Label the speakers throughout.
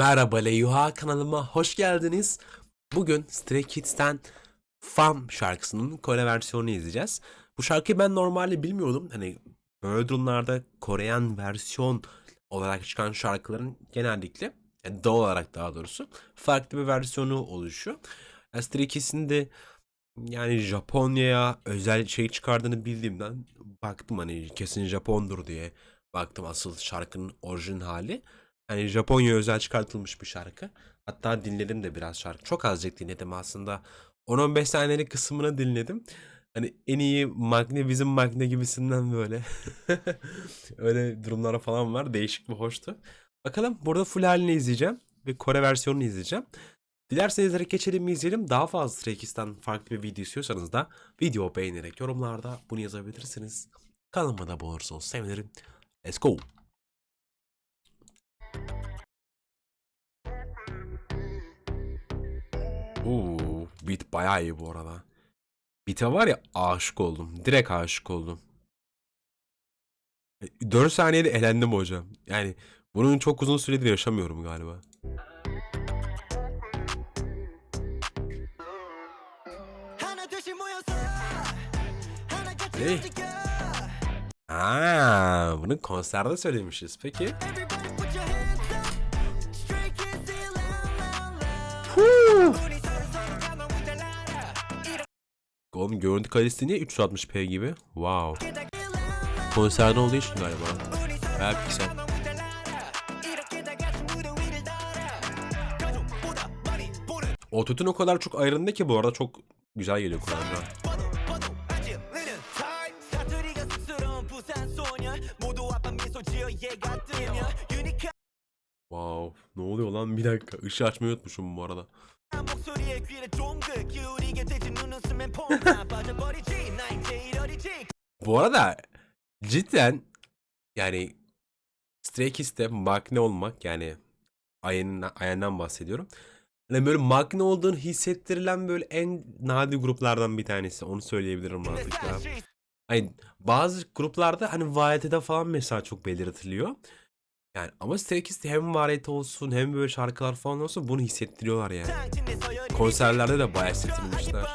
Speaker 1: Merhaba Leyuha kanalıma hoş geldiniz. Bugün Stray Kids'ten Fam şarkısının Kore versiyonunu izleyeceğiz. Bu şarkıyı ben normalde bilmiyordum. Hani böyle durumlarda Koreyan versiyon olarak çıkan şarkıların genellikle yani doğal olarak daha doğrusu farklı bir versiyonu oluşuyor. Yani Stray Kids'in de yani Japonya'ya özel şey çıkardığını bildiğimden baktım hani kesin Japondur diye baktım asıl şarkının orijin hali. Hani Japonya özel çıkartılmış bir şarkı. Hatta dinledim de biraz şarkı. Çok azıcık dinledim aslında. 10-15 saniyelik kısmını dinledim. Hani en iyi Magne bizim Magne gibisinden böyle. Öyle durumlara falan var. Değişik bir hoştu. Bakalım burada full halini izleyeceğim. Ve Kore versiyonunu izleyeceğim. Dilerseniz direkt geçelim mi izleyelim. Daha fazla Stray Kids'ten farklı bir video istiyorsanız da video beğenerek yorumlarda bunu yazabilirsiniz. Kanalıma da bulursanız sevinirim. Let's go. Oo, bit bayağı iyi bu arada. Bite var ya aşık oldum. Direkt aşık oldum. E, 4 saniyede elendim hocam. Yani bunun çok uzun süredir yaşamıyorum galiba.
Speaker 2: Ne?
Speaker 1: Aa, bunu konserde söylemişiz. Peki. Oğlum görüntü kalitesi niye 360p gibi? Wow. Konserde olduğu için galiba. Bayağı piksel. Ototun o kadar çok ayrında ki bu arada çok güzel geliyor
Speaker 2: kulağına.
Speaker 1: Wow. Ne oluyor lan? Bir dakika. Işığı açmayı unutmuşum bu arada.
Speaker 2: 목소리에 귀를 쫑긋 기울이게 되지 눈웃음엔 퐁당 빠져버리지 나 이제 이러리지
Speaker 1: Bu arada cidden yani Stray Kids'te magne olmak yani Ayen'den, Ayen'den bahsediyorum. Hani böyle magne olduğunu hissettirilen böyle en nadir gruplardan bir tanesi. Onu söyleyebilirim rahatlıkla. Hani bazı gruplarda hani variety'de falan mesela çok belirtiliyor. Yani ama Stray hem variyete olsun hem böyle şarkılar falan olsun bunu hissettiriyorlar yani. Konserlerde de bayağı hissettirmişler.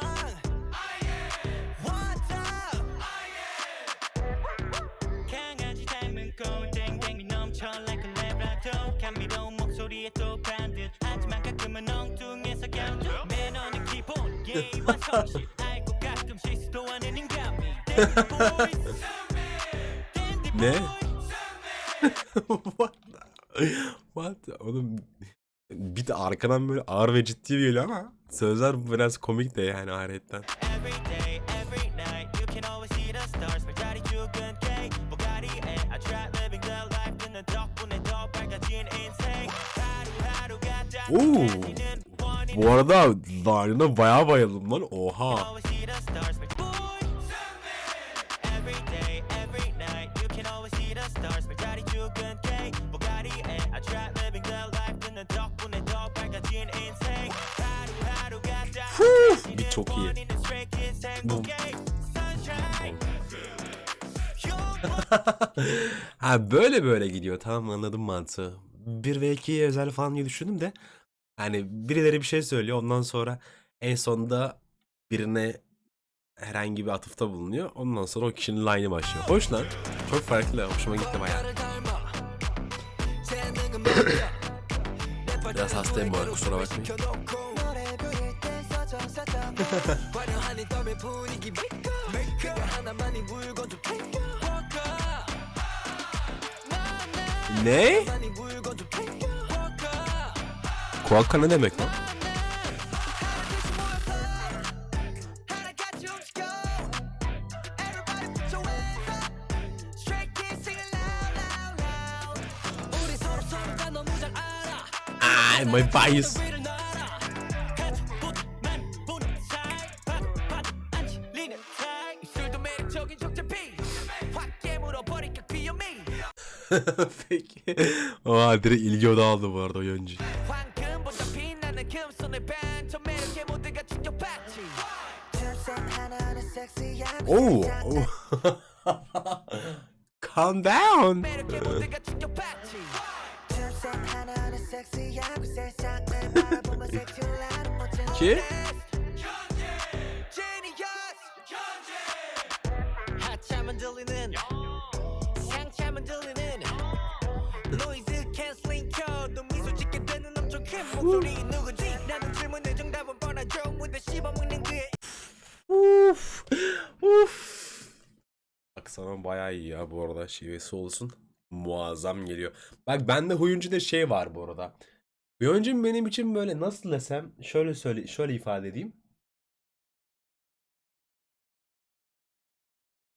Speaker 1: ne? What? What? Oğlum bir de arkadan böyle ağır ve ciddi geliyor ama sözler biraz komik de yani
Speaker 3: hayretten.
Speaker 1: Oo. Bu arada Lion'a bayağı bayıldım lan. Oha. çok iyi.
Speaker 3: Bu.
Speaker 1: ha böyle böyle gidiyor. Tamam anladım mantığı. 1 ve 2'ye özel falan diye düşündüm de. Hani birileri bir şey söylüyor. Ondan sonra en sonunda birine herhangi bir atıfta bulunuyor. Ondan sonra o kişinin line'ı başlıyor. Hoş lan. Çok farklı. Hoşuma gitti bayağı. Biraz hastayım bu arada kusura bakmayın.
Speaker 2: 화려하니 qu'on en ailleurs,
Speaker 1: mec? Quoi qu'on en
Speaker 2: ailleurs, mec 바이스 적인 적재피 확 깨물어버릴까 귀요미
Speaker 1: Peki. Aa direkt ilgi odağı aldı bu arada oyuncu.
Speaker 2: 황금보다 빛나는 금손의 반전 매력의 모두가 충격받지
Speaker 1: Oh. oh. Calm down.
Speaker 2: 매력의 모두가 충격받지 섹시하고 세상을 바라보며 색칠하는 멋진
Speaker 1: Ki? Sana bayağı iyi ya bu arada şivesi olsun. Muazzam geliyor. Bak bende huyuncuda şey var bu arada. Huyuncum benim için böyle nasıl desem şöyle söyle şöyle ifade edeyim.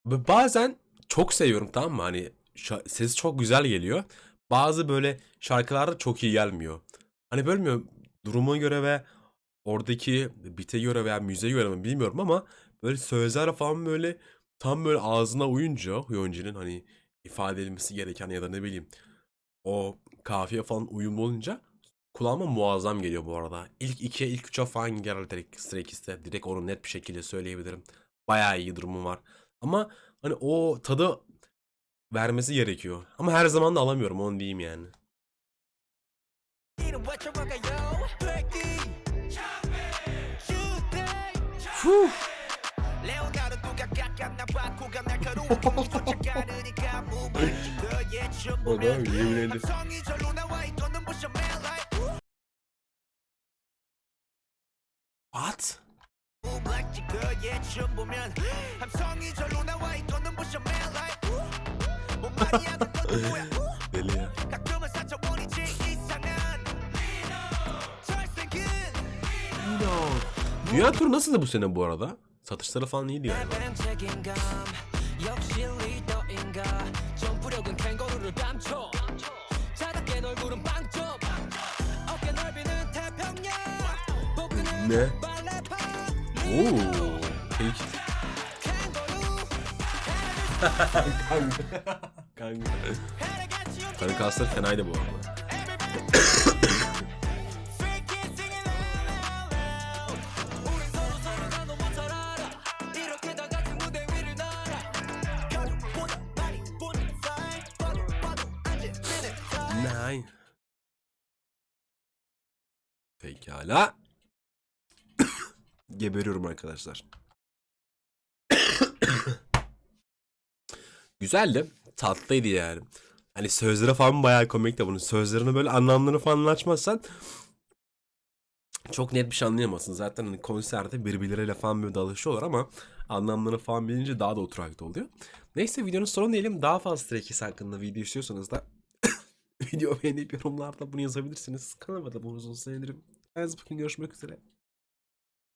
Speaker 1: Bazen çok seviyorum tamam mı? Hani sesi çok güzel geliyor. Bazı böyle şarkılarda çok iyi gelmiyor. Hani bölmüyorum duruma göre ve oradaki bite göre veya müziğe göre mi bilmiyorum ama böyle sözler falan böyle tam böyle ağzına uyunca Hyunji'nin hani ifade edilmesi gereken ya da ne bileyim o kafiye falan uyumlu olunca kulağıma muazzam geliyor bu arada. İlk 2'ye ilk 3'e falan girer direkt Stray Kids'te. Direkt onu net bir şekilde söyleyebilirim. Bayağı iyi durumu var. Ama hani o tadı vermesi gerekiyor. Ama her zaman da alamıyorum onu diyeyim yani. Fuh. What? Deli ya. Dünya turu nasıldı bu sene bu arada? Satışları falan
Speaker 2: iyi diyor.
Speaker 1: Ne? Oo, peki. Kanka.
Speaker 2: Kanka.
Speaker 1: Kanka aslında fenaydı bu arada. Pekala. Geberiyorum arkadaşlar. Güzeldi. Tatlıydı yani. Hani sözleri falan bayağı komikti bunun. Sözlerini böyle anlamlarını falan açmazsan çok net bir şey anlayamazsın. Zaten hani konserde birbirleriyle falan böyle dalışıyorlar ama anlamlarını falan bilince daha da oturaklı oluyor. Neyse videonun sonu diyelim. Daha fazla Stray hakkında video istiyorsanız da video beğenip yorumlarda bunu yazabilirsiniz. Kanalıma da abone olursanız. Kendinize bakın görüşmek üzere.